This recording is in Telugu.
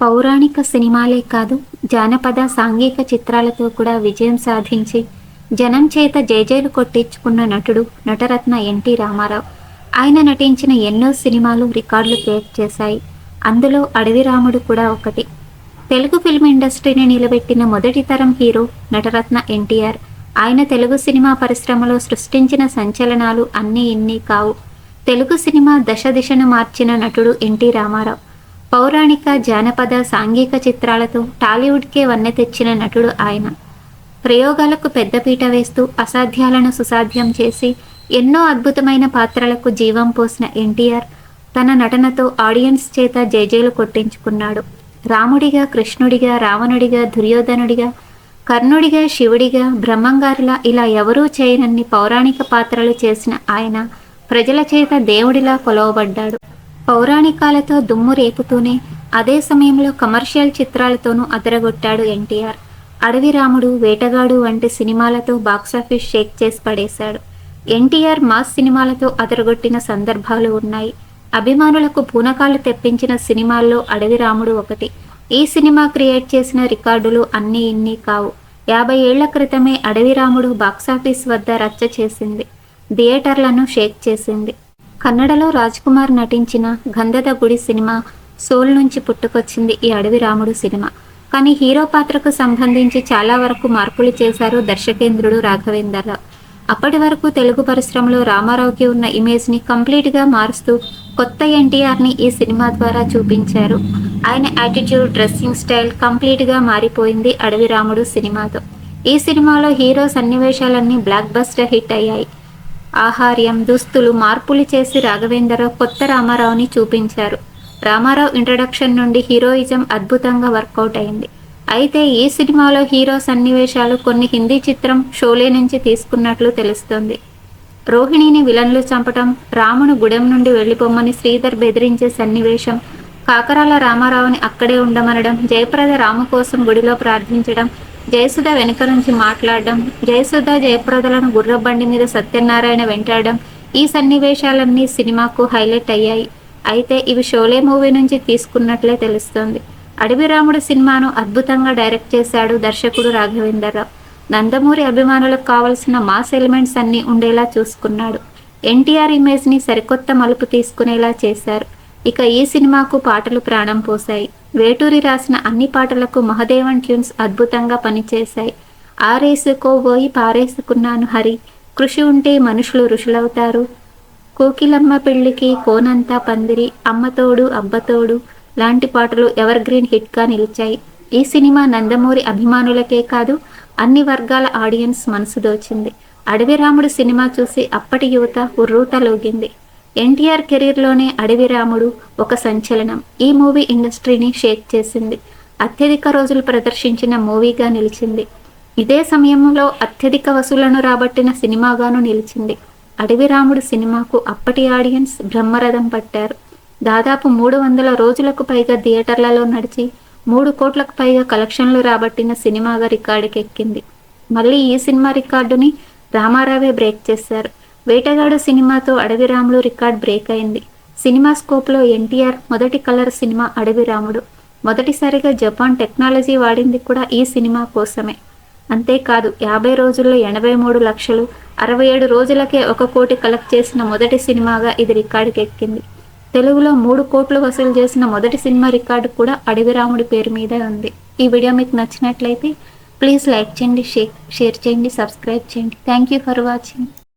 పౌరాణిక సినిమాలే కాదు జానపద సాంఘిక చిత్రాలతో కూడా విజయం సాధించి జనం చేత జైజైలు కొట్టించుకున్న నటుడు నటరత్న ఎన్టీ రామారావు. ఆయన నటించిన ఎన్నో సినిమాలు రికార్డులు క్రియేట్ చేశాయి. అందులో అడవి రాముడు కూడా ఒకటి. తెలుగు ఫిల్మ్ ఇండస్ట్రీని నిలబెట్టిన మొదటి తరం హీరో నటరత్న ఎన్టీఆర్. ఆయన తెలుగు సినిమా పరిశ్రమలో సృష్టించిన సంచలనాలు అన్నీ ఇన్ని కావు. తెలుగు సినిమా దశ దిశను మార్చిన నటుడు ఎన్టీ రామారావు. పౌరాణిక జానపద సాంఘిక చిత్రాలతో టాలీవుడ్కే వన్నె తెచ్చిన నటుడు ఆయన. ప్రయోగాలకు పెద్దపీట వేస్తూ అసాధ్యాలను సుసాధ్యం చేసి ఎన్నో అద్భుతమైన పాత్రలకు జీవం పోసిన ఎన్టీఆర్ తన నటనతో ఆడియన్స్ చేత జేజేలు కొట్టించుకున్నాడు. రాముడిగా కృష్ణుడిగా రావణుడిగా దుర్యోధనుడిగా కర్ణుడిగా శివుడిగా బ్రహ్మంగారులా ఇలా ఎవరూ చేయనన్ని పౌరాణిక పాత్రలు చేసిన ఆయన ప్రజల చేత దేవుడిలా కొలవబడ్డాడు. పౌరాణికాలతో దుమ్ము రేపుతూనే అదే సమయంలో కమర్షియల్ చిత్రాలతోనూ అదరగొట్టాడు ఎన్టీఆర్. అడవి రాముడు వేటగాడు వంటి సినిమాలతో బాక్సాఫీస్ షేక్ చేసి పడేశాడు. ఎన్టీఆర్ మాస్ సినిమాలతో అదరగొట్టిన సందర్భాలు ఉన్నాయి. అభిమానులకు పూనకాలు తెప్పించిన సినిమాల్లో అడవి రాముడు ఒకటి. ఈ సినిమా క్రియేట్ చేసిన రికార్డులు అన్నీ ఇన్ని కావు. యాభై ఏళ్ళ క్రితమే అడవి రాముడు బాక్సాఫీస్ వద్ద రచ్చ చేసింది. థియేటర్లను షేక్ చేసింది. కన్నడలో రాజ్ కుమార్ నటించిన గంధద గుడి సినిమా సోల్ నుంచి పుట్టుకొచ్చింది ఈ అడవి రాముడు సినిమా. కానీ హీరో పాత్రకు సంబంధించి చాలా వరకు మార్పులు చేశారు దర్శకేంద్రుడు రాఘవేంద్రరావు అప్పటి వరకు తెలుగు పరిశ్రమలో రామారావుకి ఉన్న ఇమేజ్ని కంప్లీట్గా మారుస్తూ కొత్త ఎన్టీఆర్ని ఈ సినిమా ద్వారా చూపించారు. ఆయన యాటిట్యూడ్ డ్రెస్సింగ్ స్టైల్ కంప్లీట్గా మారిపోయింది అడవి రాముడు సినిమాతో. ఈ సినిమాలో హీరో సన్నివేశాలన్నీ బ్లాక్ బస్టర్ హిట్ అయ్యాయి. ఆహార్యం దుస్తులు మార్పులు చేసి రాఘవేంద్రరావు కొత్త రామారావుని చూపించారు. రామారావు ఇంట్రడక్షన్ నుండి హీరోయిజం అద్భుతంగా వర్కౌట్ అయింది. అయితే ఈ సినిమాలో హీరో సన్నివేశాలు కొన్ని హిందీ చిత్రం షోలే నుంచి తీసుకున్నట్లు తెలుస్తోంది. రోహిణిని విలన్లు చంపటం రామును గుడెం నుండి వెళ్ళిపోమ్మని శ్రీధర్ బెదిరించే సన్నివేశం కాకరాల రామారావుని అక్కడే ఉండమనడం జయప్రద రాము కోసం గుడిలో ప్రార్థించడం జయసుధ వెనుక నుంచి మాట్లాడడం జయసుధ జయప్రదలను గుర్రబండి మీద సత్యనారాయణ వెంటాడడం ఈ సన్నివేశాలన్నీ సినిమాకు హైలైట్ అయ్యాయి. అయితే ఇవి షోలే మూవీ నుంచి తీసుకున్నట్లే తెలుస్తోంది. అడవి రాముడు సినిమాను అద్భుతంగా డైరెక్ట్ చేశాడు దర్శకుడు రాఘవేంద్రరావు. నందమూరి అభిమానులకు కావలసిన మాస్ ఎలిమెంట్స్ అన్నీ ఉండేలా చూసుకున్నాడు. ఎన్టీఆర్ ఇమేజ్ని సరికొత్త మలుపు తీసుకునేలా చేశారు. ఇక ఈ సినిమాకు పాటలు ప్రాణం పోశాయి. వేటూరి రాసిన అన్ని పాటలకు మహదేవన్ ట్యూన్స్ అద్భుతంగా పనిచేశాయి. ఆరేసుకో పోయి పారేసుకున్నాను హరి. కృషి ఉంటే మనుషులు ఋషులవుతారు. కోకిలమ్మ పెళ్ళికి కోనంతా పందిరి అమ్మతోడు అబ్బతోడు లాంటి పాటలు ఎవర్ గ్రీన్ హిట్గా నిలిచాయి. ఈ సినిమా నందమూరి అభిమానులకే కాదు అన్ని వర్గాల ఆడియన్స్ మనసు దోచింది. అడవి రాముడు సినిమా చూసి అప్పటి యువత ఉర్రూతలోగింది. ఎన్టీఆర్ కెరీర్లోనే అడవి రాముడు ఒక సంచలనం. ఈ మూవీ ఇండస్ట్రీని షేక్ చేసింది. అత్యధిక రోజులు ప్రదర్శించిన మూవీగా నిలిచింది. ఇదే సమయంలో అత్యధిక వసూలను రాబట్టిన సినిమాగాను నిలిచింది. అడవి రాముడు సినిమాకు అప్పటి ఆడియన్స్ బ్రహ్మరథం పట్టారు. దాదాపు మూడు వందల రోజులకు పైగా థియేటర్లలో నడిచి మూడు కోట్లకు పైగా కలెక్షన్లు రాబట్టిన సినిమాగా రికార్డుకెక్కింది. మళ్ళీ ఈ సినిమా రికార్డుని రామారావే బ్రేక్ చేశారు. వేటగాడు సినిమాతో అడవి రాముడు రికార్డ్ బ్రేక్ అయింది. సినిమా స్కోప్లో ఎన్టీఆర్ మొదటి కలర్ సినిమా అడవి రాముడు. మొదటిసారిగా జపాన్ టెక్నాలజీ వాడింది కూడా ఈ సినిమా కోసమే. అంతేకాదు యాభై రోజుల్లో ఎనభై మూడు లక్షలు అరవై ఏడు రోజులకే ఒక కోటి కలెక్ట్ చేసిన మొదటి సినిమాగా ఇది రికార్డుకెక్కింది తెలుగులో మూడు కోట్లు వసూలు చేసిన మొదటి సినిమా రికార్డు కూడా అడవిరాముడి పేరు మీదే ఉంది. ఈ వీడియో మీకు నచ్చినట్లయితే ప్లీజ్ లైక్ చేయండి షేర్ చేయండి సబ్స్క్రైబ్ చేయండి. Thank you for watching